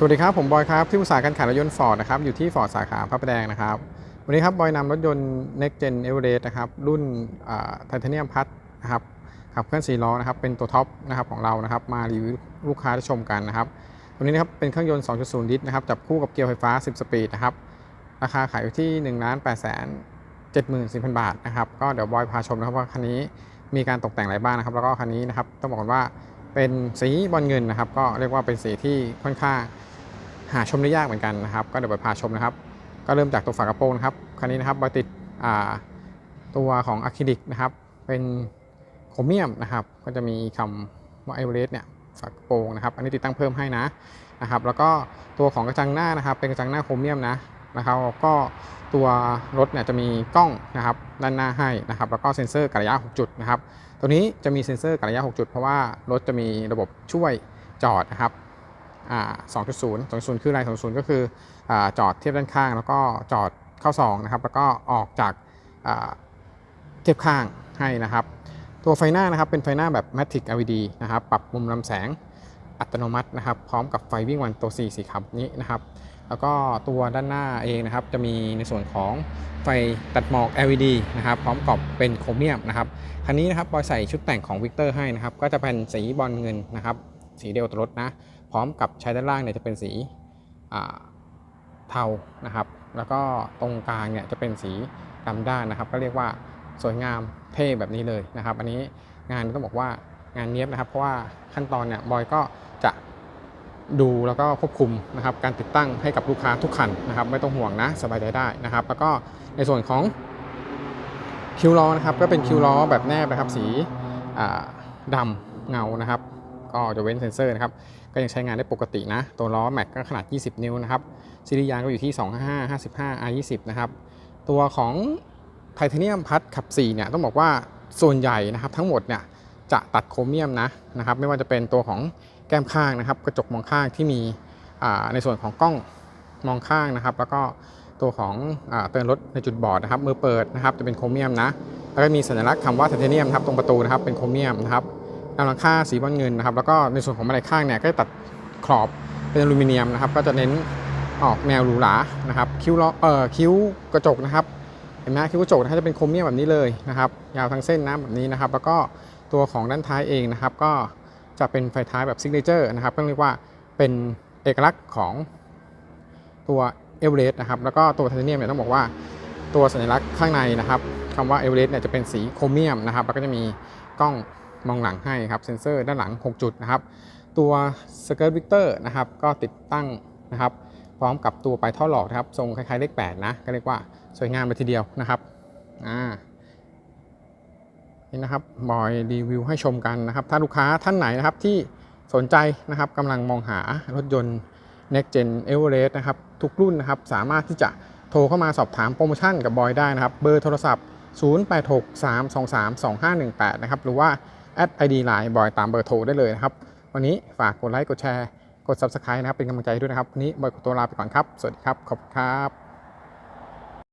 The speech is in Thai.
สวัสดีครับ ผมบอยครับ ที่ปรึกษาการขายรถยนต์ฟอร์ดนะครับ อยู่ที่ฟอร์ดสาขาพระประแดงนะครับ วันนี้ครับ บอยนำรถยนต์ Next Gen Everest นะครับ รุ่นไทเทเนียมพัทนะครับขับเคลื่อน4ล้อนะครับ เป็นตัวท็อปนะครับของเรานะครับ มารีวิวลูกค้าได้ชมกันนะครับ ตัวนี้นะครับ เป็นเครื่องยนต์ 2.0 ลิตรนะครับ จับคู่กับเกียร์ไฟฟ้า 10 สปีดนะครับ ราคาขายอยู่ที่1 8 7 4 0 0 0 บาทนะครับ ก็เดี๋ยวบอยพาชมนะครับว่าคันนี้มีการตกแต่งอะไรบ้างนะครับ แล้วก็คันนี้นะครับต้องบอกว่าเป็นสีบอลเงินนะครับ ก็เรียกว่าเป็นสีที่ค่อนข้าง หาชมได้ยากเหมือนกันนะครับ ก็เดี๋ยวบอยพาชมนะครับ ก็เริ่มจากตัวฝากระโปรงนะครับคันนี้นะครับบอยติดตัวของอะคริลิกนะครับ เป็นโครเมียมนะครับ ก็จะมีคำว่าเอเวอเรสต์เนี่ยฝากระโปรงนะครับ อันนี้ติดตั้งเพิ่มให้นะนะครับ แล้วก็ตัวของกระจังหน้านะครับ เป็นกระจังหน้าโครเมียมนะนะครับ ก็ตัวรถเนี่ยจะมีกล้องนะครับด้านหน้าให้นะครับ แล้วก็เซ็นเซอร์กระยะ 6 จุดนะครับ ตัวนี้จะมีเซ็นเซอร์กระยะ 6 จุด เพราะว่ารถจะมีระบบช่วยจอดนะครับ 2.0 2.0 คืออะไร 2.0 ก็คืออจอดเทียบด้านข้าง แล้วก็จอดเข้าซองนะครับ แล้วก็ออกจากเทียบข้างให้นะครับ ตัวไฟหน้านะครับเป็นไฟหน้าแบบ Matic LED นะครับ ปรับมุมลำแสงอัตโนมัตินะครับ พร้อมกับไฟวิ่งวันตัว4สีขับนี้นะครับ แล้วก็ตัวด้านหน้าเองนะครับ จะมีในส่วนของไฟตัดหมอก LED นะครับ พร้อมกับเป็นโครเมียมนะครับ คันนี้นะครับบอยใส่ชุดแต่งของวิกเตอร์ให้นะครับ ก็จะเป็นสีบอลเงินนะครับ สีเดียวตัวรถนะ พร้อมกับใช้ด้านล่างเนี่ยจะเป็นสีเทานะครับ แล้วก็ตรงกลางเนี่ยจะเป็นสีดำด้านนะครับ ก็เรียกว่าสวยงามเท่แบบนี้เลยนะครับ อันนี้งานต้องบอกว่างานเนี้ยบนะครับ เพราะว่าขั้นตอนเนี่ยบอยก็จะดูแล้วก็ควบคุมนะครับการติดตั้งให้กับลูกค้าทุกคันนะครับ ไม่ต้องห่วงนะสบายใจได้นะครับ แล้วก็ในส่วนของคิวล้อนะครับก็เป็นคิวล้อแบบแนบนะครับ สีอ่าดำเงานะครับ ก็จะเว้นเซนเซอร์นะครับ ก็ยังใช้งานได้ปกตินะ ตัวล้อแม็กก็ขนาด 20 นิ้วนะครับซีรีส์ยางก็อยู่ที่ 255 55 R20 นะครับ ตัวของไทเทเนียมพัดขับ4เนี่ยต้องบอกว่าส่วนใหญ่นะครับทั้งหมดเนี่ยจะตัดโครเมียมนะนะครับ ไม่ว่าจะเป็นตัวของแก้มข้างนะครับ กระจกมองข้างที่มีในส่วนของกล้องมองข้างนะครับ แล้วก็ตัวของอเตือนรถในจุดบอดนะครับมือเปิดนะครับจะเป็นโครเมียมนะแล้วก็มีสัญลักษณ์คำว่าไทเทเนียมนะครับตรงประตูนะครับเป็นโครเมียมนะครับ ดาวหลังคาสีบอลเงินนะครับ แล้วก็ในส่วนของบันไดข้างเนี่ยก็ตัดขอบเป็นอลูมิเนียมนะครับ ก็จะเน้นออกแนวหรูหรานะครับ คิ้วล้อเอ่อคิ้วกระจกนะครับเห็นไหมคิ้วกระจกนะจะเป็นโครเมียมแบบนี้เลยนะครับยาวทั้งเส้นนะแบบนี้นะครับ แล้วก็ตัวของด้านท้ายเองนะครับ ก็จะเป็นไฟท้ายแบบซิกเนเจอร์นะครับก็เรียกว่าเป็นเอกลักษณ์ของตัวเอเวอเรสต์นะครับ แล้วก็ตัวไทเทเนียมเนี่ยต้องบอกว่าตัวสัญลักษณ์ข้างในนะครับคำว่าเอเวอเรสต์เนี่ยจะเป็นสีโครเมียมนะครับ แล้วก็จะมีกล้อง มองหลังให้ครับเซ็นเซอร์ด้านหลัง 6 จุดนะครับ ตัวสเกิร์ตวิกเตอร์นะครับก็ติดตั้งนะครับ พร้อมกับตัวปลายท่อหลอกนะครับทรงคล้ายๆเลข8นะก็เรียกว่าสวยงามเลยทีเดียวนะครับอ่านี่นะครับบอยรีวิวให้ชมกันนะครับ ถ้าลูกค้าท่านไหนนะครับที่สนใจนะครับกำลังมองหารถยนต์ Next Gen Everest นะครับ ทุกรุ่นนะครับ สามารถที่จะโทรเข้ามาสอบถามโปรโมชั่นกับบอยได้นะครับ เบอร์โทรศัพท์ 0863232518 นะครับ หรือว่า ด ID Line บอยตามเบอร์โทรได้เลยนะครับ วันนี้ฝากกดไลค์กดแชร์ กด Subscribe นะครับ เป็นกำลังใจด้วยนะครับ วันนี้บอยขอตัวลาไปก่อนครับ สวัสดีครับ ขอบคุณครับ